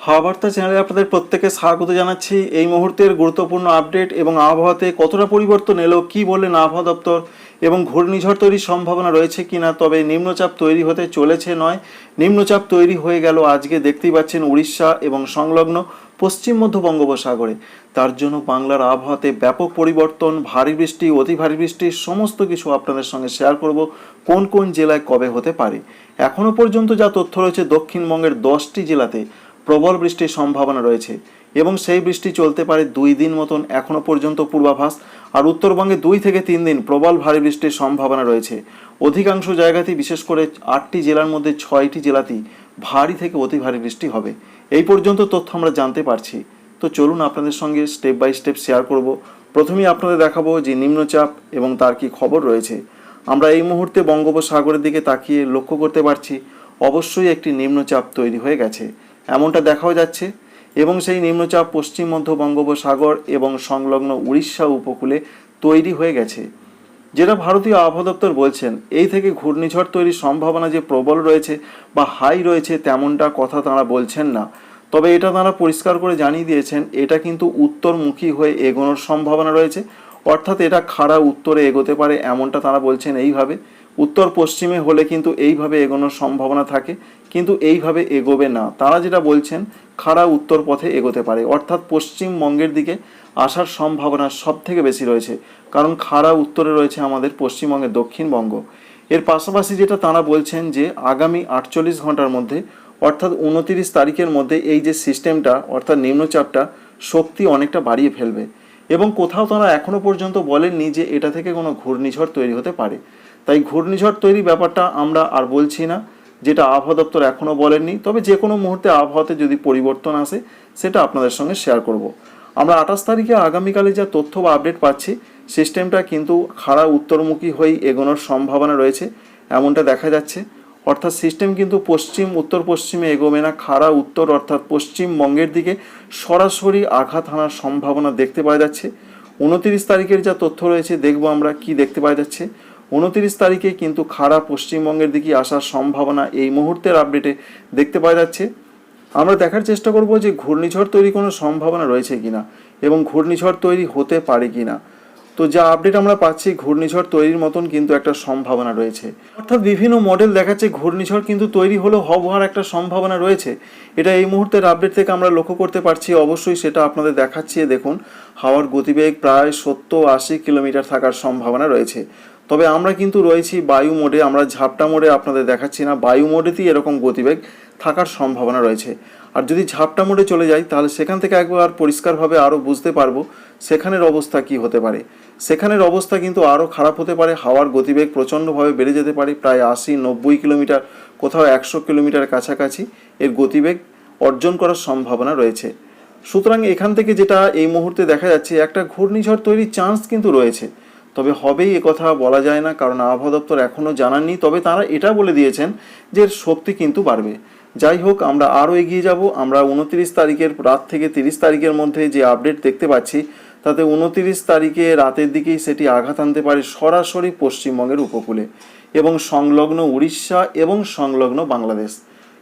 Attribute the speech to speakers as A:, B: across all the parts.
A: হাওয়া বার্তা চ্যানেলে আপনাদের প্রত্যেকে স্বাগত জানাচ্ছি। এই মুহূর্তের গুরুত্বপূর্ণ আপডেট এবং আবহাওয়াতে কতটা পরিবর্তন এলো, কি বললেন আবহাওয়া দপ্তর এবং ঘূর্ণিঝড় তৈরির সম্ভাবনা রয়েছে কিনা তবে নিম্নচাপ তৈরি হতে চলেছে নয়, নিম্নচাপ তৈরি হয়ে গেল আজকে। দেখতেই পাচ্ছেন উড়িষ্যা এবং সংলগ্ন পশ্চিম মধ্য বঙ্গোপসাগরে। তার জন্য বাংলার আবহাওয়াতে ব্যাপক পরিবর্তন, ভারী বৃষ্টি, অতি ভারী বৃষ্টি, সমস্ত কিছু আপনাদের সঙ্গে শেয়ার করব কোন কোন জেলায় কবে হতে পারে। এখনও পর্যন্ত যা তথ্য রয়েছে, দক্ষিণবঙ্গের দশটি জেলাতে প্রবল বৃষ্টির সম্ভাবনা রয়েছে এবং সেই বৃষ্টি চলতে পারে দুই দিন মতন এখনও পর্যন্ত পূর্বাভাস আর উত্তরবঙ্গে দুই থেকে তিন দিন প্রবল ভারী বৃষ্টির সম্ভাবনা রয়েছে। অধিকাংশ জায়গাতেই বিশেষ করে আটটি জেলার মধ্যে ছয়টি জেলাতেই ভারী থেকে অতি ভারী বৃষ্টি হবে। এই পর্যন্ত তথ্য আমরা জানতে পারছি। তো চলুন আপনাদের সঙ্গে স্টেপ বাই স্টেপ শেয়ার করব। প্রথমেই আপনাদের দেখাবো যে নিম্নচাপ এবং তার কি খবর রয়েছে। আমরা এই মুহূর্তে বঙ্গোপসাগরের দিকে তাকিয়ে লক্ষ্য করতে পারছি, অবশ্যই একটি নিম্নচাপ তৈরি হয়ে গেছে। এমনটা দেখাও যাচ্ছে। এবং সেই নিম্নচাপ পশ্চিম মধ্য বঙ্গোপসাগর এবং সংলগ্ন উড়িষ্যা উপকূলে তৈরি হয়ে গেছে। যেটা ভারতীয় আবহাওয়া দপ্তর বলছেন, এই থেকে ঘূর্ণিঝড় তৈরির সম্ভাবনা যে প্রবল রয়েছে বা হাই রয়েছে তেমনটা কথা তাঁরা বলছেন না। তবে এটা তাঁরা পরিষ্কার করে জানিয়ে দিয়েছেন, এটা কিন্তু উত্তরমুখী হয়ে এগোনোর সম্ভাবনা রয়েছে। অর্থাৎ এটা খাড়া উত্তরে এগোতে পারে এমনটা তাঁরা বলছেন এইভাবে। উত্তর পশ্চিমে হলে কিন্তু এইভাবে এগোনোর সম্ভাবনা থাকে, কিন্তু এইভাবে এগোবে না। তারা যেটা বলছেন, খাড়া উত্তর পথে এগোতে পারে। অর্থাৎ পশ্চিমবঙ্গের দিকে আসার সম্ভাবনা সব থেকে বেশি রয়েছে, কারণ খাড়া উত্তরে রয়েছে আমাদের পশ্চিমবঙ্গের দক্ষিণবঙ্গ। এর পাশাপাশি যেটা তারা বলছেন যে, আগামী আটচল্লিশ ঘণ্টার মধ্যে, অর্থাৎ উনতিরিশ তারিখের মধ্যে এই যে সিস্টেমটা, অর্থাৎ নিম্নচাপটা, শক্তি অনেকটা বাড়িয়ে ফেলবে। এবং কোথাও তারা এখনও পর্যন্ত বলেননি যে, এটা থেকে কোনো ঘূর্ণিঝড় তৈরি হতে পারে। তাই ঘূর্ণিঝড় তৈরি ব্যাপারটা আমরা আর বলছি না, যেটা আবহাওয়া দপ্তর এখনও বলেননি। তবে যে কোনো মুহূর্তে আবহাওয়াতে যদি পরিবর্তন আসে, সেটা আপনাদের সঙ্গে শেয়ার করব। আমরা আঠাশ তারিখে আগামীকালে যা তথ্য বা আপডেট পাচ্ছি সিস্টেমটা কিন্তু খাড়া উত্তরমুখী হয়েই এগোনোর সম্ভাবনা রয়েছে, এমনটা দেখা যাচ্ছে। অর্থাৎ সিস্টেম কিন্তু পশ্চিম উত্তর পশ্চিমে এগোবে না, খাড়া উত্তর অর্থাৎ পশ্চিমবঙ্গের দিকে সরাসরি আঘাত হানার সম্ভাবনা দেখতে পাওয়া যাচ্ছে। উনতিরিশ তারিখের যা তথ্য রয়েছে, দেখব আমরা কি দেখতে পাওয়া যাচ্ছে। উনতিরিশ তারিখে কিন্তু খাড়া পশ্চিমবঙ্গের দিকে আসার সম্ভাবনা এই মুহূর্তের আপডেটে দেখতে পাওয়া যাচ্ছে। আমরা দেখার চেষ্টা করব যে ঘূর্ণিঝড় তৈরি কোনো সম্ভাবনা রয়েছে কিনা এবং ঘূর্ণিঝড় তৈরি হতে পারে কিনা। তো যা আপডেট আমরা পাচ্ছি, ঘূর্ণিঝড় তৈরির মতন কিন্তু একটা সম্ভাবনা রয়েছে। অর্থাৎ বিভিন্ন মডেল দেখাচ্ছে ঘূর্ণিঝড় কিন্তু তৈরি হলেও হওয়ার একটা সম্ভাবনা রয়েছে। এটা এই মুহূর্তের আপডেট থেকে আমরা লক্ষ্য করতে পারছি, অবশ্যই সেটা আপনাদের দেখাচ্ছি। দেখুন হাওয়ার গতিবেগ প্রায় সত্তর আশি কিলোমিটার থাকার সম্ভাবনা রয়েছে। তবে আমরা কিন্তু রয়েছি বায়ু মোডে, আমরা ঝাপটা মোডে আপনাদের দেখাচ্ছি না। বায়ু মোডেতেই এরকম গতিবেগ থাকার সম্ভাবনা রয়েছে। আর যদি ঝাপটা মোডে চলে যাই, তাহলে সেখান থেকে একবার পরিষ্কারভাবে আরও বুঝতে পারব সেখানের অবস্থা কি হতে পারে। সেখানের অবস্থা কিন্তু আরও খারাপ হতে পারে, হাওয়ার গতিবেগ প্রচণ্ডভাবে বেড়ে যেতে পারে, প্রায় আশি, নব্বই কিলোমিটার, কোথাও একশো কিলোমিটার কাছাকাছি এর গতিবেগ অর্জন করার সম্ভাবনা রয়েছে। সুতরাং এখান থেকে যেটা এই মুহূর্তে দেখা যাচ্ছে, একটা ঘূর্ণিঝড় তৈরির চান্স কিন্তু রয়েছে। তবে হবেই কথা বলা যায় না, কারণ আবহাওয়া দপ্তর এখনও জানাননি। তবে তারা এটা বলে দিয়েছেন যে শক্তি কিন্তু বাড়বে। যাই হোক, আমরা আরও এগিয়ে যাব। আমরা উনত্রিশ তারিখের রাত থেকে তিরিশ তারিখের মধ্যে যে আপডেট দেখতে পাচ্ছি, তাতে উনত্রিশ তারিখে রাতের দিকেই সেটি আঘাত আনতে পারে সরাসরি পশ্চিমবঙ্গের উপকূলে। এবং সংলগ্ন উড়িষ্যা এবং সংলগ্ন বাংলাদেশ।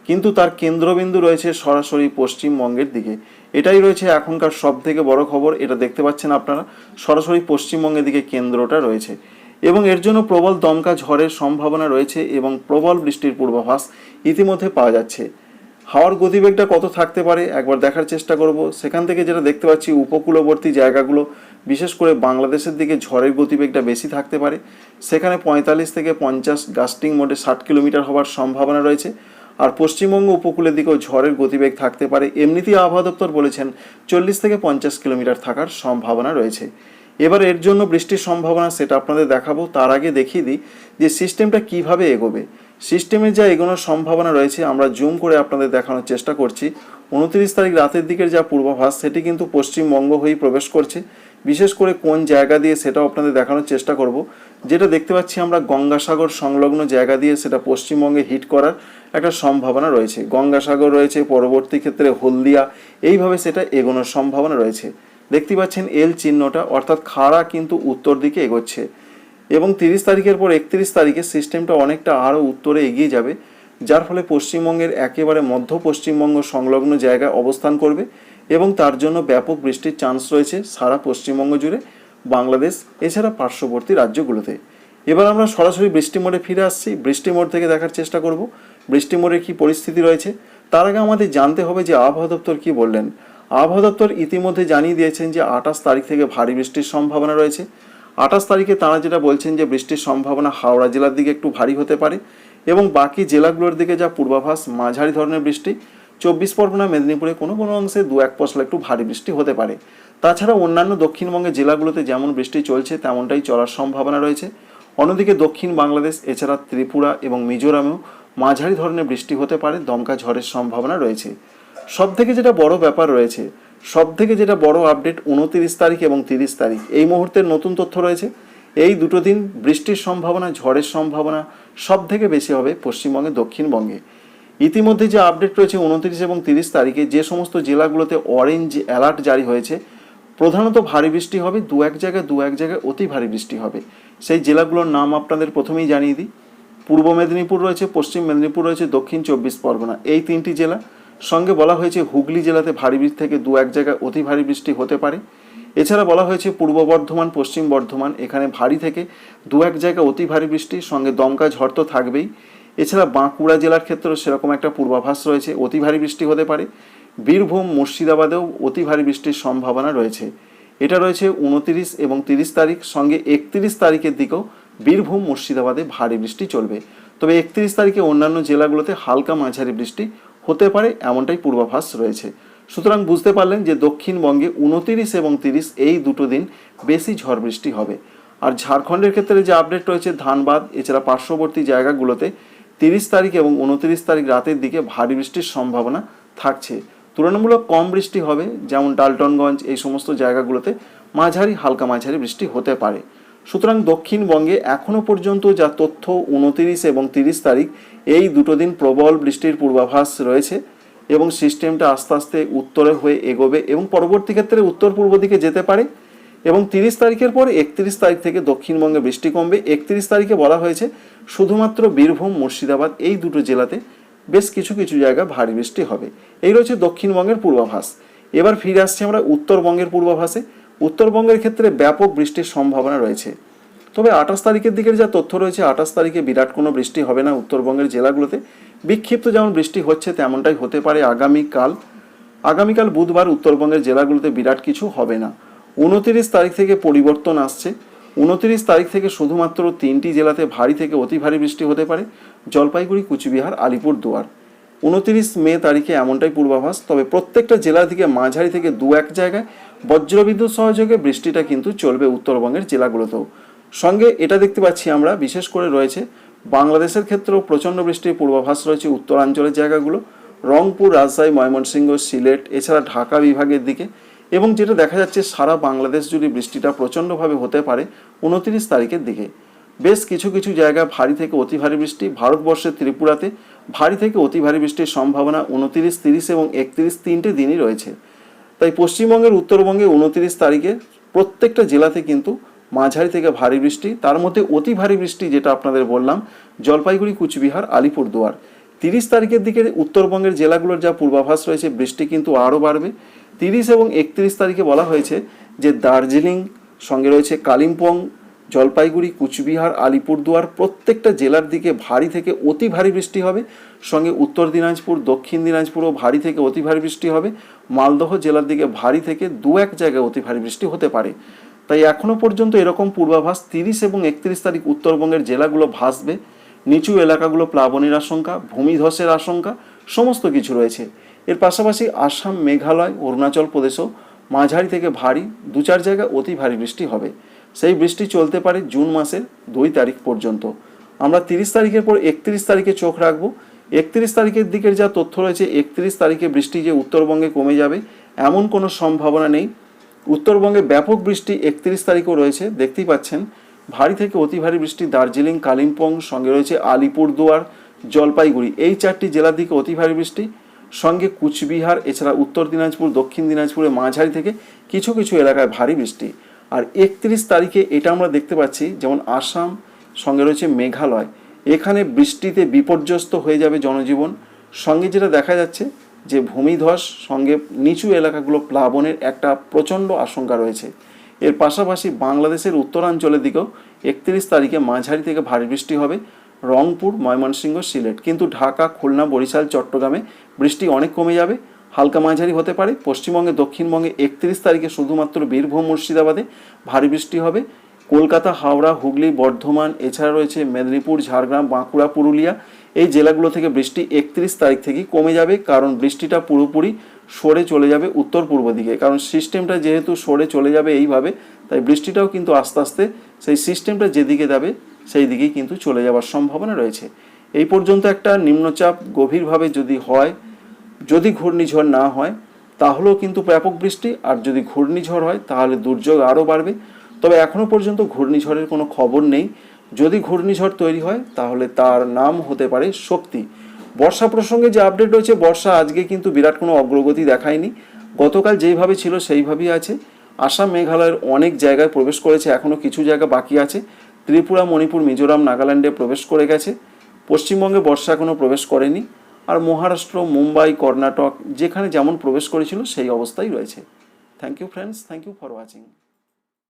A: কিন্তু তার কেন্দ্রবিন্দু রয়েছে সরাসরি পশ্চিমবঙ্গের দিকে। এটাই রয়েছে এখনকার সব থেকে বড় খবর, এটা দেখতে পাচ্ছেন আপনারা, সরাসরি পশ্চিমবঙ্গের দিকে কেন্দ্রটা রয়েছে। এবং এর জন্য প্রবল দমকা ঝড়ের সম্ভাবনা রয়েছে এবং প্রবল বৃষ্টির পূর্বাভাস ইতিমধ্যে পাওয়া যাচ্ছে। হাওয়ার গতিবেগটা কত থাকতে পারে একবার দেখার চেষ্টা করব। সেখান থেকে যেটা দেখতে পাচ্ছি, উপকূলবর্তী জায়গাগুলো, বিশেষ করে বাংলাদেশের দিকে ঝড়ের গতিবেগটা বেশি থাকতে পারে। সেখানে পঁয়তাল্লিশ থেকে পঞ্চাশ গাস্টিং মোটে ষাট কিলোমিটার হওয়ার সম্ভাবনা রয়েছে। আর পশ্চিমবঙ্গ উপকূলের দিকেও ঝড়ের গতিবেগ থাকতে পারে, এমনিতেই আবহাওয়া দপ্তর বলেছেন চল্লিশ থেকে পঞ্চাশ কিলোমিটার থাকার সম্ভাবনা রয়েছে। এবার এর জন্য বৃষ্টির সম্ভাবনা সেটা আপনাদের দেখাবো, তার আগে দেখিয়ে দিই যে সিস্টেমটা কীভাবে এগোবে। সিস্টেমের যা এগোনোর সম্ভাবনা রয়েছে, আমরা জুম করে আপনাদের দেখানোর চেষ্টা করছি। উনত্রিশ তারিখ রাতের দিকের যা পূর্বাভাস, সেটি কিন্তু পশ্চিমবঙ্গ হয়েই প্রবেশ করছে। বিশেষ করে কোন জায়গা দিয়ে সেটাও আপনাদের দেখানোর চেষ্টা করব। যেটা দেখতে পাচ্ছি আমরা, গঙ্গাসাগর সংলগ্ন জায়গা দিয়ে সেটা পশ্চিমবঙ্গে হিট করার একটা সম্ভাবনা রয়েছে। গঙ্গাসাগর রয়েছে, পরবর্তী ক্ষেত্রে হলদিয়া, এইভাবে সেটা এগোনোর সম্ভাবনা রয়েছে। দেখতে পাচ্ছেন এল চিহ্নটা, অর্থাৎ খাড়া কিন্তু উত্তর দিকে এগোচ্ছে। এবং তিরিশ তারিখের পর একত্রিশ তারিখে সিস্টেমটা অনেকটা আরও উত্তরে এগিয়ে যাবে, যার ফলে পশ্চিমবঙ্গের একেবারে মধ্য পশ্চিমবঙ্গ সংলগ্ন জায়গায় অবস্থান করবে এবং তার জন্য ব্যাপক বৃষ্টির চান্স রয়েছে সারা পশ্চিমবঙ্গ জুড়ে। বাংলাদেশ, এছাড়া পার্শ্ববর্তী রাজ্যগুলোতে। এবার আমরা সরাসরি বৃষ্টি মোড়ে ফিরে আসছি। বৃষ্টি মোড় থেকে দেখার চেষ্টা করব। বৃষ্টি মোড়ে কী পরিস্থিতি রয়েছে? তার আগে আমাদের জানতে হবে যে আবহাওয়া দপ্তর কী বললেন। আবহাওয়া দপ্তর ইতিমধ্যে জানিয়ে দিয়েছেন যে আঠাশ তারিখ থেকে ভারী বৃষ্টির সম্ভাবনা রয়েছে। আঠাশ তারিখে তারা যেটা বলছেন যে বৃষ্টির সম্ভাবনা হাওড়া জেলার দিকে একটু ভারী হতে পারে এবং বাকি জেলাগুলোর দিকে যা পূর্বাভাস, মাঝারি ধরনের বৃষ্টি, চব্বিশ পরগনা, মেদিনীপুরে কোনো কোনো অংশে দু এক পশলা একটু ভারী বৃষ্টি হতে পারে। তাছাড়া অন্যান্য দক্ষিণবঙ্গের জেলাগুলোতে যেমন বৃষ্টি চলছে, তেমনটাই চলার সম্ভাবনা রয়েছে। অন্যদিকে দক্ষিণ বাংলাদেশ, এছাড়া ত্রিপুরা এবং মিজোরামেও মাঝারি ধরনের বৃষ্টি হতে পারে, দমকা ঝড়ের সম্ভাবনা রয়েছে। সব থেকে যেটা বড় ব্যাপার রয়েছে সব থেকে যেটা বড় আপডেট উনতিরিশ তারিখ এবং তিরিশ তারিখ। এই মুহূর্তের নতুন তথ্য রয়েছে, এই দুটো দিন বৃষ্টির সম্ভাবনা, ঝড়ের সম্ভাবনা সব থেকে বেশি হবে পশ্চিমবঙ্গে দক্ষিণবঙ্গে। ইতিমধ্যে যে আপডেট রয়েছে উনত্রিশ এবং তিরিশ তারিখে, যে সমস্ত জেলাগুলোতে অরেঞ্জ অ্যালার্ট জারি হয়েছে প্রধানত ভারী বৃষ্টি হবে, দু এক জায়গায়, দু এক জায়গায় অতি ভারী বৃষ্টি হবে। সেই জেলাগুলোর নাম আপনাদের প্রথমেই জানিয়ে দিই। পূর্ব মেদিনীপুর রয়েছে, পশ্চিম মেদিনীপুর রয়েছে, দক্ষিণ চব্বিশ পরগনা, এই তিনটি জেলা। সঙ্গে বলা হয়েছে, হুগলি জেলাতে ভারী বৃষ্টি থেকে দু এক জায়গায় অতি ভারী বৃষ্টি হতে পারে। এছাড়া বলা হয়েছে, পূর্ব বর্ধমান, পশ্চিম বর্ধমান, এখানে ভারী থেকে দু এক জায়গায় অতি ভারী বৃষ্টি, সঙ্গে দমকা ঝড় তো থাকবেই। এছাড়া বাঁকুড়া জেলার ক্ষেত্রেও সেরকম একটা পূর্বাভাস রয়েছে, অতি ভারী বৃষ্টি হতে পারে। বীরভূম, মুর্শিদাবাদেও অতি ভারী বৃষ্টির সম্ভাবনা রয়েছে। এটা রয়েছে উনতিরিশ এবং তিরিশ তারিখ, সঙ্গে একত্রিশ তারিখের দিকেও বীরভূম, মুর্শিদাবাদে ভারী বৃষ্টি চলবে। তবে একত্রিশ তারিখে অন্যান্য জেলাগুলোতে হালকা মাঝারি বৃষ্টি হতে পারে, এমনটাই পূর্বাভাস রয়েছে। সুতরাং বুঝতে পারলেন যে দক্ষিণবঙ্গে উনতিরিশ এবং তিরিশ এই দুটো দিন বেশি ঝড় বৃষ্টি হবে। আর ঝাড়খণ্ডের ক্ষেত্রে যে আপডেট রয়েছে ধানবাদ, এছাড়া পার্শ্ববর্তী জায়গাগুলোতে তিরিশ তারিখ এবং উনতিরিশ তারিখ রাতের দিকে ভারী বৃষ্টির সম্ভাবনা থাকছে। তুলনামূলক কম বৃষ্টি হবে, যেমন ডালটনগঞ্জ, এই সমস্ত জায়গাগুলোতে মাঝারি, হালকা মাঝারি বৃষ্টি হতে পারে। সুতরাং দক্ষিণবঙ্গে এখনও পর্যন্ত যা তথ্য উনতিরিশ এবং তিরিশ তারিখ, এই দুটো দিন প্রবল বৃষ্টির পূর্বাভাস রয়েছে এবং সিস্টেমটা আস্তে আস্তে উত্তরে হয়ে এগোবে এবং পরবর্তী ক্ষেত্রে উত্তর পূর্ব দিকে যেতে পারে এবং তিরিশ তারিখের পর একত্রিশ তারিখ থেকে দক্ষিণবঙ্গে বৃষ্টি কমবে। একত্রিশ তারিখে বলা হয়েছে, শুধুমাত্র বীরভূম, মুর্শিদাবাদ, এই দুটো জেলাতে বেশ কিছু কিছু জায়গায় ভারী বৃষ্টি হবে। এই রয়েছে দক্ষিণবঙ্গের পূর্বাভাস। এবার ফিরে আসছি আমরা উত্তরবঙ্গের পূর্বাভাসে। উত্তরবঙ্গের ক্ষেত্রে ব্যাপক বৃষ্টির সম্ভাবনা রয়েছে। তবে আঠাশ তারিখের দিকের যা তথ্য রয়েছে, আঠাশ তারিখে বিরাট কোনো বৃষ্টি হবে না উত্তরবঙ্গের জেলাগুলোতে। বিক্ষিপ্ত যেমন বৃষ্টি হচ্ছে, তেমনটাই হতে পারে আগামীকাল। আগামীকাল বুধবার উত্তরবঙ্গের জেলাগুলোতে বিরাট কিছু হবে না। উনতিরিশ তারিখ থেকে পরিবর্তন আসছে। উনতিরিশ তারিখ থেকে শুধুমাত্র তিনটি জেলাতে ভারী থেকে অতি ভারী বৃষ্টি হতে পারে। জলপাইগুড়ি, কুচবিহার আলিপুর দুয়ার উনতিরিশ মে তারিখে এমনটাই পূর্বাভাস, তবে প্রত্যেকটা জেলা থেকে মাঝারি থেকে দু এক জায়গায় বজ্রবিদ্যুৎ সহযোগে বৃষ্টিটা কিন্তু চলবে উত্তরবঙ্গের জেলাগুলোতেও। সঙ্গে এটা দেখতে পাচ্ছি আমরা, বিশেষ করে রয়েছে বাংলাদেশের ক্ষেত্রেও প্রচণ্ড বৃষ্টির পূর্বাভাস রয়েছে উত্তরাঞ্চলের জায়গাগুলো। রংপুর, রাজশাহী, ময়মনসিংহ, সিলেট, এছাড়া ঢাকা বিভাগের দিকে। এবং যেটা দেখা যাচ্ছে, সারা বাংলাদেশ জুড়ে বৃষ্টিটা প্রচণ্ডভাবে হতে পারে উনতিরিশ তারিখের দিকে। বেশ কিছু কিছু জায়গায় ভারী থেকে অতি ভারী বৃষ্টি। ভারতবর্ষের ত্রিপুরাতে ভারী থেকে অতি ভারী বৃষ্টির সম্ভাবনা উনতিরিশ, তিরিশ এবং একত্রিশ তিনটে দিনই রয়েছে। তাই পশ্চিমবঙ্গের উত্তরবঙ্গে উনতিরিশ তারিখে প্রত্যেকটা জেলাতে কিন্তু মাঝারি থেকে ভারী বৃষ্টি, তার মধ্যে অতি ভারী বৃষ্টি যেটা আপনাদের বললাম, জলপাইগুড়ি, কুচবিহার, আলিপুরদুয়ার। তিরিশ তারিখের দিকে উত্তরবঙ্গের জেলাগুলোর যা পূর্বাভাস রয়েছে, বৃষ্টি কিন্তু আরও বাড়বে। তিরিশ এবং একত্রিশ তারিখে বলা হয়েছে যে দার্জিলিং, সঙ্গে রয়েছে কালিম্পং জলপাইগুড়ি, কুচবিহার, আলিপুরদুয়ার প্রত্যেকটা জেলার দিকে ভারী থেকে অতি ভারী বৃষ্টি হবে। সঙ্গে উত্তর দিনাজপুর, দক্ষিণ দিনাজপুরও ভারী থেকে অতি ভারী বৃষ্টি হবে। মালদহ জেলার দিকে ভারী থেকে দু এক জায়গায় অতি ভারী বৃষ্টি হতে পারে। তাই এখনও পর্যন্ত এরকম পূর্বাভাস তিরিশ এবং একত্রিশ তারিখ উত্তরবঙ্গের জেলাগুলো ভাসবে। নিচু এলাকাগুলো প্লাবনের আশঙ্কা, ভূমিধসের আশঙ্কা, সমস্ত কিছু রয়েছে। এর পাশাপাশি আসাম, মেঘালয়, অরুণাচল প্রদেশও মাঝারি থেকে ভারী, দু চার জায়গায় অতি ভারী বৃষ্টি হবে। সেই বৃষ্টি চলতে পারে জুন মাসের দুই তারিখ পর্যন্ত। আমরা তিরিশ তারিখের পর একত্রিশ তারিখে চোখ রাখব। একত্রিশ তারিখের দিকের যা তথ্য রয়েছে, একত্রিশ তারিখে বৃষ্টি যে উত্তরবঙ্গে কমে যাবে, এমন কোনো সম্ভাবনা নেই। উত্তরবঙ্গে ব্যাপক বৃষ্টি একত্রিশ তারিখও রয়েছে। দেখতেই পাচ্ছেন, ভারী থেকে অতি ভারী বৃষ্টি দার্জিলিং, কালিম্পং, সঙ্গে রয়েছে আলিপুরদুয়ার, জলপাইগুড়ি। এই চারটি জেলার দিকে অতি ভারী বৃষ্টি। সঙ্গে কুচবিহার, এছাড়া উত্তর দিনাজপুর, দক্ষিণ দিনাজপুরে মাঝারি থেকে কিছু কিছু এলাকায় ভারী বৃষ্টি। আর একত্রিশ তারিখে এটা আমরা দেখতে পাচ্ছি, যেমন আসাম, সঙ্গে রয়েছে মেঘালয়। এখানে বৃষ্টিতে বিপর্যস্ত হয়ে যাবে জনজীবন। সঙ্গে যেটা দেখা যাচ্ছে, যে ভূমিধস সঙ্গে নিচু এলাকাগুলো প্লাবনের একটা প্রচণ্ড আশঙ্কা রয়েছে। এর পাশাপাশি বাংলাদেশের উত্তরাঞ্চলের দিকেও একত্রিশ তারিখে মাঝারি থেকে ভারী বৃষ্টি হবে, রংপুর, ময়মনসিংহ, সিলেট। কিন্তু ঢাকা, খুলনা, বরিশাল, চট্টগ্রামে বৃষ্টি অনেক কমে যাবে। হালকা মাঝারি হতে পারে। পশ্চিমবঙ্গে, দক্ষিণবঙ্গে একত্রিশ তারিখে শুধুমাত্র বীরভূম, মুর্শিদাবাদে ভারী বৃষ্টি হবে। কলকাতা, হাওড়া, হুগলি, বর্ধমান, এছাড়া রয়েছে মেদিনীপুর, ঝাড়গ্রাম, বাঁকুড়া, পুরুলিয়া। এই জেলাগুলো থেকে বৃষ্টি একত্রিশ তারিখ থেকেই কমে যাবে, কারণ বৃষ্টিটা পুরোপুরি সরে চলে যাবে উত্তর পূর্ব দিকে। কারণ সিস্টেমটা যেহেতু সরে চলে যাবে এইভাবে, তাই বৃষ্টিটাও কিন্তু আস্তে আস্তে সেই সিস্টেমটা যেদিকে যাবে, সেই দিকেই কিন্তু চলে যাওয়ার সম্ভাবনা রয়েছে। এই পর্যন্ত একটা নিম্নচাপ গভীরভাবে যদি হয় যদি ঘূর্ণিঝড় না হয়, তাহলেও কিন্তু ব্যাপক বৃষ্টি, আর যদি ঘূর্ণিঝড় হয়, তাহলে দুর্যোগ আরও বাড়বে। তবে এখনও পর্যন্ত ঘূর্ণিঝড়ের কোনো খবর নেই। যদি ঘূর্ণিঝড় তৈরি হয়, তাহলে তার নাম হতে পারে শক্তি। বর্ষা প্রসঙ্গে যে আপডেট রয়েছে, বর্ষা আজকে কিন্তু বিরাট কোনো অগ্রগতি দেখায়নি। গতকাল যেইভাবে ছিল, সেইভাবেই আছে। আসাম মেঘালয়ের অনেক জায়গায় প্রবেশ করেছে এখনও কিছু জায়গা বাকি আছে। ত্রিপুরা, মণিপুর, মিজোরাম, নাগাল্যান্ডে প্রবেশ করে গেছে। পশ্চিমবঙ্গে বর্ষা এখনও প্রবেশ করেনি। আর মহারাষ্ট্র, মুম্বাই, কর্ণাটক যেখানে যেমন প্রবেশ করেছিল সেই অবস্থাই রয়েছে। Thank you friends thank you for watching